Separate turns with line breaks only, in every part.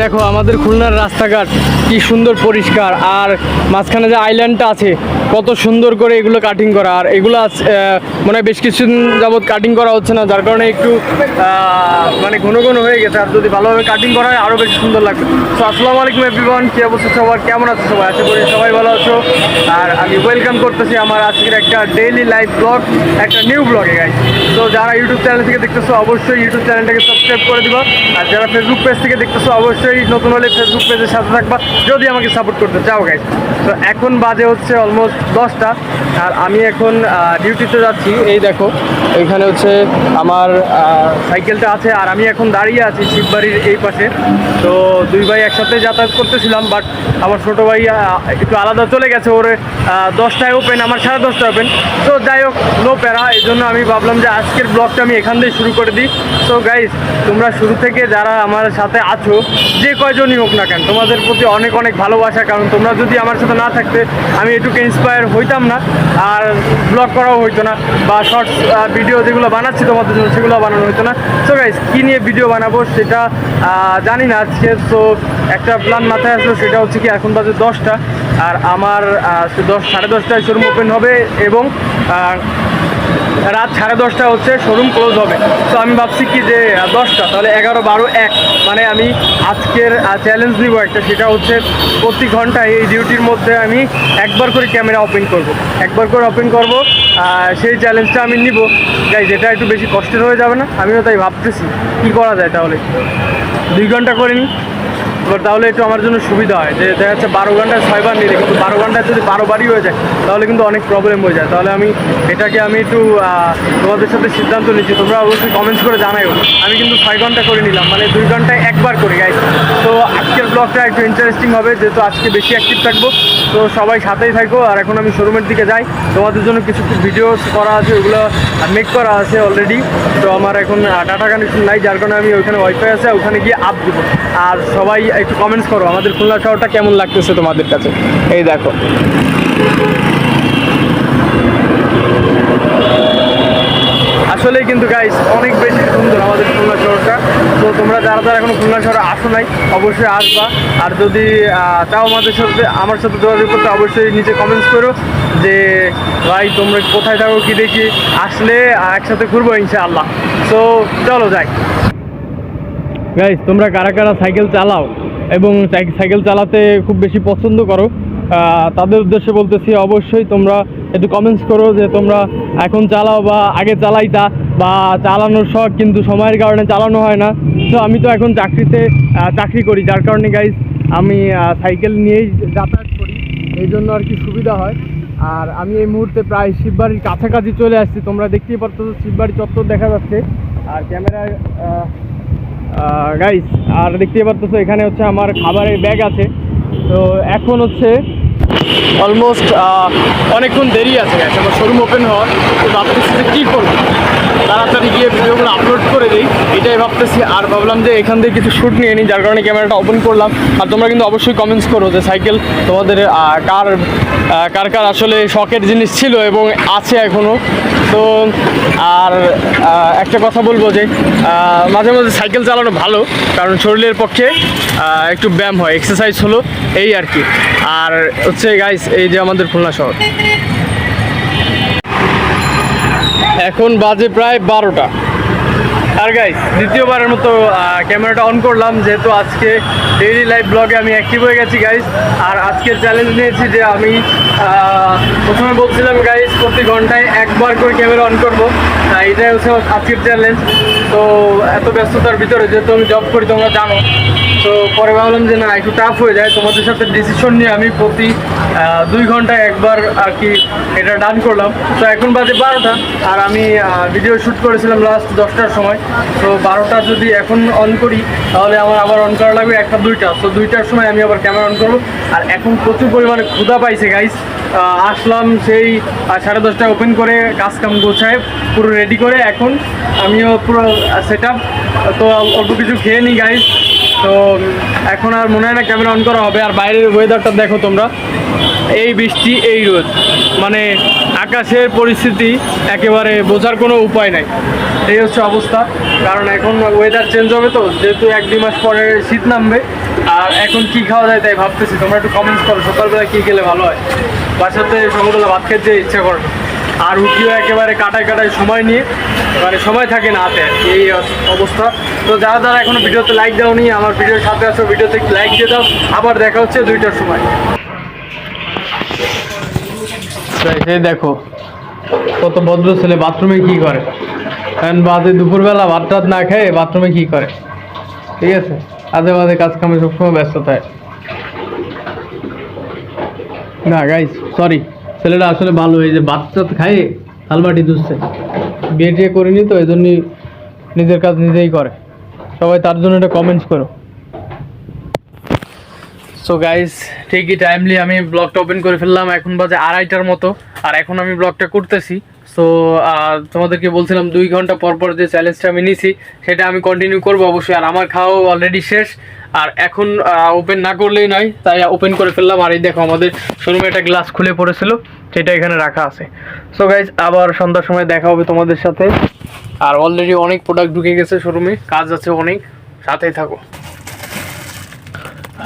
দেখো, আমাদের খুলনার রাস্তাঘাট কি সুন্দর পরিষ্কার। আর মাঝখানে যে আইল্যান্ডটা আছে, কত সুন্দর করে এগুলো কাটিং করা। আর এগুলো মনে হয় বেশ কিছুদিন যাবত কাটিং করা হচ্ছে না, যার কারণে একটু মানে ঘন ঘন হয়ে গেছে। আর যদি ভালোভাবে কাটিং করা হয় আরও বেশি সুন্দর লাগবে। তো আসসালামু আলাইকুম এভরিওয়ান কি অবস্থা সবার? কেমন আছে সবাই? আশা করি সবাই ভালো আছো। আর আমি ওয়েলকাম করতেছি আমার আজকের একটা ডেইলি লাইফ ব্লগ একটা নিউ ব্লগে গাইজ তো যারা ইউটিউব চ্যানেল থেকে দেখতেছো, অবশ্যই ইউটিউব চ্যানেলটাকে সাবস্ক্রাইব করে দিবা। আর যারা ফেসবুক পেজ থেকে দেখতেছো, অবশ্যই নতুন হলে ফেসবুক পেজের সাথে থাকবা। যদি আমাকে সাপোর্ট করতে চাও গাইজ তো এখন বাজে হচ্ছে অলমোস্ট দশটা। আর আমি এখন ডিউটিতে যাচ্ছি। এই দেখো, এখানে হচ্ছে আমার সাইকেলটা আছে। আর আমি এখন দাঁড়িয়ে আছি শিববাড়ির এই পাশে। তো দুই ভাই একসাথে যাতায়াত করতেছিলাম বাট আমার ছোটো ভাই একটু আলাদা চলে গেছে। ওর দশটায় ওপেন আমার সাড়ে দশটায় ওপেন তো যাই হোক নো প্যারা। এই জন্য আমি ভাবলাম যে আজকের ব্লগটা আমি এখান থেকে শুরু করে দিই। তো গাইজ তোমরা শুরু থেকে যারা আমার সাথে আছো যে কয়জনই হোক না কেন, তোমাদের প্রতি অনেক অনেক ভালোবাসা, কারণ তোমরা যদি আমার সাথে না থাকতে, আমি এটুকু ইন্সপায়ার হইতাম না, আর ব্লগ করাও হইতো না, বা শর্টস ভিডিও যেগুলো বানাচ্ছি তোমাদের জন্য, সেগুলো বানানো হইতো না। সো গাইজ কী নিয়ে ভিডিও বানাবো সেটা জানি না আজকে। তো একটা প্ল্যান মাথায় আসলো, সেটা হচ্ছে কি, এখন বাজে দশটা, আর আমার দশ, সাড়ে দশটায় শোরুম ওপেন হবে এবং রাত সাড়ে দশটা হচ্ছে শোরুম ক্লোজ হবে। তো আমি ভাবছি কি যে দশটা, তাহলে এগারো বারো এক। মানে আমি আজকের চ্যালেঞ্জ নিব একটা, সেটা হচ্ছে প্রতি ঘন্টায় এই ডিউটির মধ্যে আমি একবার করে ক্যামেরা ওপেন করব। একবার করে ওপেন করব সেই চ্যালেঞ্জটা আমি নিব। তাই যেটা একটু বেশি কষ্টের হয়ে যাবে না? আমিও তাই ভাবতেছি। কী করা যায় তাহলে? দুই ঘণ্টা করে নিই এবার তাহলে একটু আমার জন্য সুবিধা হয়। যে দেখা যাচ্ছে বারো ঘন্টায় ছয়বার নিলে, কিন্তু বারো ঘন্টায় যদি বারো বারই হয়ে যায়, তাহলে কিন্তু অনেক প্রবলেম হয়ে যায়। তাহলে আমি এটাকে আমি একটু তোমাদের সাথে সিদ্ধান্ত নিচ্ছি। তোমরা অবশ্যই কমেন্টস করে জানাইও। আমি কিন্তু ছয় ঘণ্টা করে নিলাম মানে দুই ঘন্টায় একবার করি গাই তো আজকের ব্লগটা একটু ইন্টারেস্টিং হবে, যেহেতু আজকে বেশি অ্যাক্টিভ থাকব। তো সবাই সাথেই থাকো, আর এখন আমি শোরুমের দিকে যাই। তোমাদের জন্য কিছু কিছু ভিডিওস করা আছে, ওগুলো মেক করা আছে অলরেডি তো আমার এখন ডাটা কানেকশন নাই, যার কারণে আমি ওইখানে ওয়াইফাই আছে, ওখানে গিয়ে আপ দিব। আর সবাই একটু কমেন্টস করো, আমাদের খুলনা শহরটা কেমন লাগতেছে তোমাদের কাছে? এই দেখো। আসলেই কিন্তু গাইস অনেক বেশি সুন্দর আমাদের খুলনা শহরটা। তো তোমরা যারা যারা এখন খুলনা শহরে আসো নাই, অবশ্যই আসবা। আর যদি চাও আমাদের সাথে, আমার সাথে যোগাযোগ করতে, অবশ্যই নিচে কমেন্টস করো যে, ভাই, তোমরা কোথায় থাকো, কি দেখি? আসলে একসাথে ঘুরবো ইনশাআল্লাহ। তো চলো যাই। গাইস তোমরা কারা কারা সাইকেল চালাও? এবং সাই- সাইকেল চালাতে খুব বেশি পছন্দ করো। তাদের উদ্দেশ্যে বলতেছি অবশ্যই তোমরা একটু কমেন্টস করো যে তোমরা এখন চালাও বা আগে চালাইতা বা চালানোর শখ কিন্তু সময়ের কারণে চালানো হয় না। তো আমি তো এখন চাকরিতে চাকরি করি। যার কারণে গাইজ আমি সাইকেল নিয়েই যাতায়াত করি। এই জন্য আর কি সুবিধা হয়। আর আমি এই মুহূর্তে প্রায় শিববাড়ির কাছাকাছি চলে আসছি। তোমরা দেখতেই পারতো শিববাড়ি চত্বর দেখা যাচ্ছে। আর ক্যামেরায় গাইস আর দেখতেই পারতেছো, এখানে হচ্ছে আমার খাবারের ব্যাগ আছে। তো এখন হচ্ছে অলমোস্ট অনেকক্ষণ দেরি আছে গাইস আমার শোরুম ওপেন হওয়ার। তো ভাবতেছি যে কী করব? তাড়াতাড়ি গিয়ে ভিডিওগুলো আপলোড করে দিই। এটাই ভাবতেছি, আর ভাবলাম যে এখান থেকে কিছু শ্যুট নিয়ে নিই, যার কারণে ক্যামেরাটা ওপেন করলাম। আর তোমরা কিন্তু অবশ্যই কমেন্টস করো যে সাইকেল তোমাদের কার কার কার আসলে শখের জিনিস ছিল এবং আছে এখনও তো আর একটা কথা বলব যে মাঝে মাঝে সাইকেল চালানো ভালো, কারণ শরীরের পক্ষে একটু ব্যায়াম হয় এক্সারসাইজ হলো এই আর কি। আর হচ্ছে গাইস এই যে আমাদের খুলনা শহর। এখন বাজে প্রায় বারোটা। আর গাইস দ্বিতীয়বারের মতো ক্যামেরাটা অন করলাম, যেহেতু আজকে ডেইলি লাইভ ব্লগে আমি অ্যাক্টিভ হয়ে গেছি গাইস আর আজকে চ্যালেঞ্জ নিয়েছি যে আমি প্রথমে বলছিলাম গাইস প্রতি ঘন্টায় একবার করে ক্যামেরা অন করব। এটাই হচ্ছে আজকের চ্যালেঞ্জ তো এত ব্যস্ততার ভিতরে যেহেতু আমি জব করি, তোমরা জানো। তো পরে ভাবলাম যে না, একটু টাফ হয়ে যায়। তোমাদের সাথে ডিসিশন নিয়ে আমি প্রতি দুই ঘন্টায় একবার আর কি এটা ডান করলাম। তো এখন বাজে বারোটা, আর আমি ভিডিও শ্যুট করেছিলাম লাস্ট দশটার সময়। তো বারোটা যদি এখন অন করি, তাহলে আমার আবার অন করা লাগবে একটা দুইটা। তো দুইটার সময় আমি আবার ক্যামেরা অন করব। আর এখন প্রচুর পরিমাণে ক্ষুধা পাইছে গাইস আসলাম সেই সাড়ে দশটায় ওপেন করে কাজ কাম গোছায় পুরো রেডি করে এখন আমিও পুরো সেট আপ তো অল্প কিছু খেয়ে নিই গাইস তো এখন আর মনে হয় না ক্যামেরা অন করা হবে। আর বাইরের ওয়েদারটা দেখো তোমরা। এই বৃষ্টি, এই রোদ। মানে আকাশের পরিস্থিতি একেবারে বোঝার কোনো উপায় নাই। এই হচ্ছে অবস্থা। কারণ এখন ওয়েদার চেঞ্জ হবে তো, যেহেতু এক দুই মাস পরে শীত নামবে। আর এখন কি খাওয়া যায় তাই ভাবতেছি। তোমরা একটু কমেন্টস করো, সকালবেলা কী খেলে ভালো হয়? বাসাতে সকালবেলা ভাত খেতে ইচ্ছা করে আর উঠিও একেবারে কাটায় কাটায় সময় নিয়ে মানে সময় থাকে না হাতে এই অবস্থা। তো যারা যারা এখনও ভিডিওতে লাইক দাওনি, আমার ভিডিওর সাথে আসো ভিডিওতে লাইক দিয়ে দাও। আবার দেখা হচ্ছে দুইটার সময়। এই দেখো, কত ভদ্র ছেলে বাথরুমে কি করে? কারণ বাদে দুপুরবেলা ভাত টাত না খেয়ে বাথরুমে কি করে? ঠিক আছে? আধে বাদে কাজ কামে সবসময় ব্যস্ত থাকে। না গাইস সরি ছেলেটা আসলে ভালো ভাত টাত খায়, থালবাটি দুসছে বিয়ে টিয়ে করিনি তো এই জন্যই নিজের কাজ নিজেই করে। সবাই তার জন্য একটা কমেন্টস করো। সো গাইস ঠিকই টাইমলি আমি ব্লগটা ওপেন করে ফেললাম, এখন বাজে আড়াইটার মতো, আর এখন আমি ব্লগটা করতেছি। সো তোমাদেরকে বলছিলাম দুই ঘণ্টা পর পর যে চ্যালেঞ্জটা আমি নিছি, সেটা আমি কন্টিনিউ করব অবশ্যই, আর আমার খাওয়া অলরেডি শেষ। আর এখন ওপেন না করলেই নয়, তাই ওপেন করে ফেললাম। আর এই দেখো আমাদের শোরুমে একটা গ্লাস খুলে পড়েছিল সেটা এখানে রাখা আছে। সো গাইজ আবার সন্ধ্যার সময় দেখা হবে তোমাদের সাথে। আর অলরেডি অনেক প্রোডাক্ট ঢুকে গেছে শোরুমে কাজ আছে অনেক, সাথেই থাকো।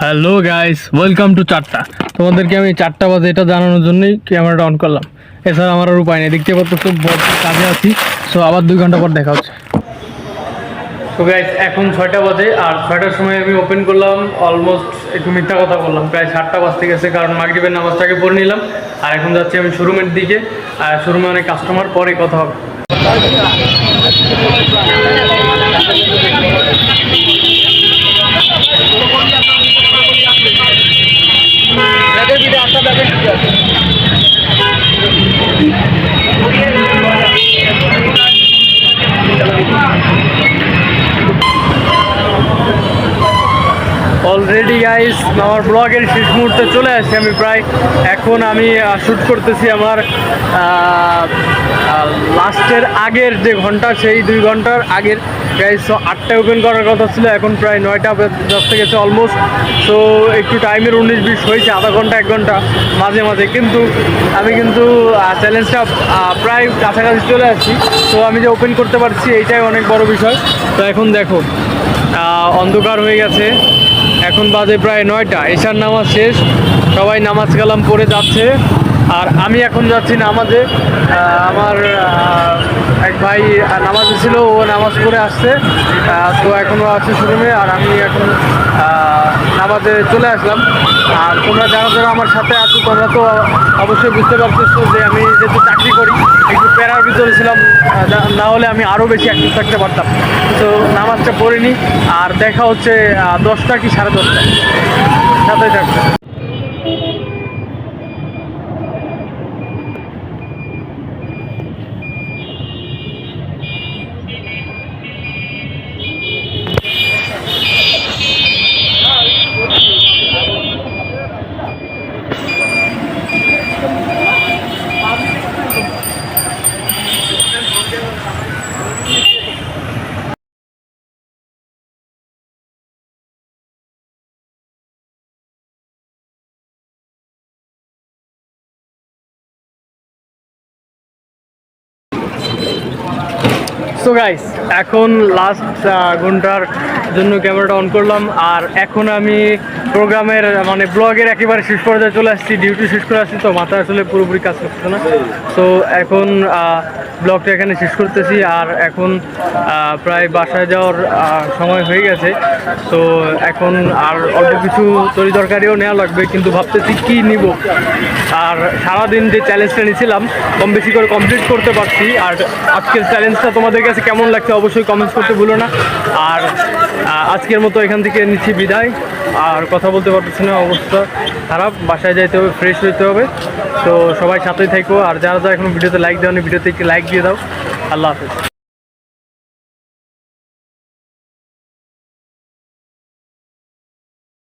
হ্যালো গাইস ওয়েলকাম টু চারটা তোমাদেরকে আমি চারটা বাজে এটা জানানোর জন্যই ক্যামেরাটা অন করলাম। এছাড়া আমার আর উপায় নেই, দেখতে পাচ্ছ, খুব কাজে আছি। সো আবার দুই ঘণ্টা পর দেখা হচ্ছে। তো গাইস এখন ছয়টা বাজে আর ছয়টার সময় আমি ওপেন করলাম অলমোস্ট একটু মিথ্যা কথা বললাম, প্রায় সাতটা বাজতে গেছে কারণ মাগরিবের নামাজটাকে পড়ে নিলাম। আর এখন যাচ্ছি আমি শোরুমের দিকে, আর শোরুমে অনেক কাস্টমার পরে কথা হবে। আমার ব্লগের শেষ মুহূর্তে চলে আসছি আমি প্রায়। এখন আমি শ্যুট করতেছি আমার লাস্টের আগের যে ঘণ্টা, সেই দুই ঘণ্টার আগের। গাইস আটটায় ওপেন করার কথা ছিল, এখন প্রায় নয়টা দশটা গেছে অলমোস্ট তো একটু টাইমের উনিশ বিশ হয়েছে, আধা ঘণ্টা, এক ঘণ্টা, মাঝে মাঝে। কিন্তু আমি কিন্তু চ্যালেঞ্জটা প্রায় কাছাকাছি চলে আসছি। তো আমি যে ওপেন করতে পারছি, এইটাই অনেক বড় বিষয়। তো এখন দেখো অন্ধকার হয়ে গেছে। এখন বাজে প্রায় নয়টা। এশার নামাজ শেষ, সবাই নামাজ কালাম পড়ে যাচ্ছে। আর আমি এখন যাচ্ছি নামাজে। আমার এক ভাই নামাজ ছিল, ও নামাজ পড়ে আসছে। তো এখনও আছে শোরুমে, আর আমি এখন নামাজে চলে আসলাম। আর তোমরা যারা যারা আমার সাথে আছো তোমরা তো অবশ্যই বুঝতে পারতেছো যে আমি যেহেতু চাকরি করি, একটু প্যারার ভিতরে ছিলাম না- হলে আমি আরও বেশি অ্যাক্টিভ থাকতে পারতাম। তো নামাজটা পড়িনি, আর দেখা হচ্ছে দশটা কি সাড়ে দশটা? সাথে থাকবে। সো গাইস এখন লাস্ট ঘণ্টার জন্য ক্যামেরাটা অন করলাম। আর এখন আমি প্রোগ্রামের মানে ব্লগের একেবারে শেষ পর্যায়ে চলে আসছি। ডিউটি শেষ করে আসছি, তো মাথা আসলে পুরোপুরি কাজ করছে না। তো এখন ব্লগটা এখানে শেষ করতেছি। আর এখন প্রায় বাসায় যাওয়ার সময় হয়ে গেছে। তো এখন আর অল্প কিছু তরি তরকারিও নেওয়া লাগবে, কিন্তু ভাবতেছি কী নিব? আর সারাদিন যে চ্যালেঞ্জটা নিয়েছিলাম কম বেশি করে কমপ্লিট করতে পারছি। আর আজকের চ্যালেঞ্জটা তোমাদের কাছে কেমন লাগছে অবশ্যই কমেন্টস করতে ভুলো না। আর আজকের মতো এখান থেকে নিচ্ছি বিদায়। আর কথা বলতে পারতেছি না, অবস্থা খারাপ। বাসায় যাইতে হবে ফ্রেশ হইতে হবে। তো সবাই সাথেই থাকো আর যারা যারা এখন ভিডিওতে লাইক দেওয়া ভিডিওতে একটি লাইক দিয়ে দাও। আল্লাহ হাফেজ।